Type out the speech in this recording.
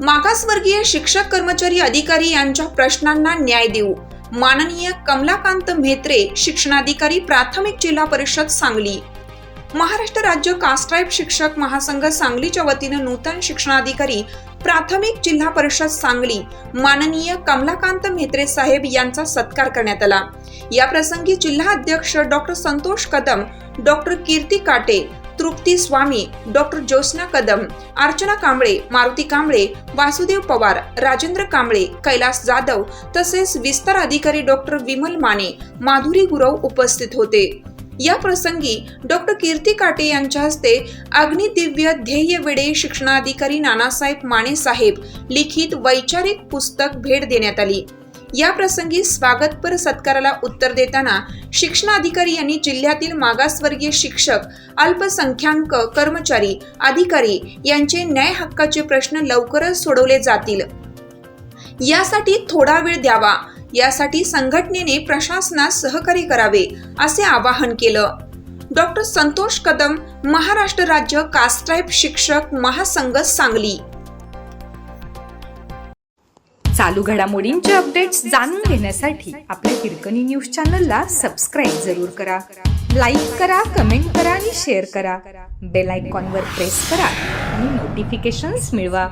मागासवर्गीय शिक्षक कर्मचारी अधिकारी यांच्या प्रश्नांना न्याय देऊ. माननीय कमलाकांत म्हेत्रे शिक्षणाधिकारी प्राथमिक जिल्हा परिषद सांगली. महाराष्ट्र राज्य कास्ट्राईब शिक्षक महासंघ सांगलीच्या वतीनं नूतन शिक्षणाधिकारी प्राथमिक जिल्हा परिषद सांगली माननीय कमलाकांत म्हेत्रे साहेब यांचा सत्कार करण्यात आला. या प्रसंगी जिल्हा अध्यक्ष doctor Santosh Kadam doctor Kirti Kate Trupti Swami doctor Jyotsna Kadam Archana Kamble Maruti Kamble Vasudev Pawar Rajendra Kamble Kailas Jadhav तसेच विस्तार अधिकारी डॉक्टर विमल माने माधुरी गुरव उपस्थित होते. या प्रसंगी डॉक्टर कीर्ती काटे यांच्या हस्ते अग्निदिव्य ध्येय वेडे शिक्षणाधिकारी नानासाहेब माने साहेब लिखित वैचारिक पुस्तक भेट देण्यात आली. या प्रसंगी स्वागतपर सत्काराला उत्तर देताना शिक्षणाधिकारी यांनी जिल्ह्यातील मागासवर्गीय शिक्षक अल्पसंख्याक कर्मचारी अधिकारी यांचे न्याय हक्काचे प्रश्न लवकरच सोडवले जातील. यासाठी थोडा वेळ द्यावा. यासाठी संघटनेने प्रशासनास सहकार्य करावे असे आवाहन केलं. डॉक्टर संतोष कदम महाराष्ट्र राज्य कास्ट्राईब शिक्षक महासंघ सांगली. चालू घडामोडींचे अपडेट्स जाणून घेण्यासाठी आपल्या हिरकणी न्यूज चॅनलला सबस्क्राईब जरूर करा. लाईक करा कमेंट करा आणि शेअर करा. बेल आयकॉनवर प्रेस करा आणि नोटिफिकेशन्स मिळवा.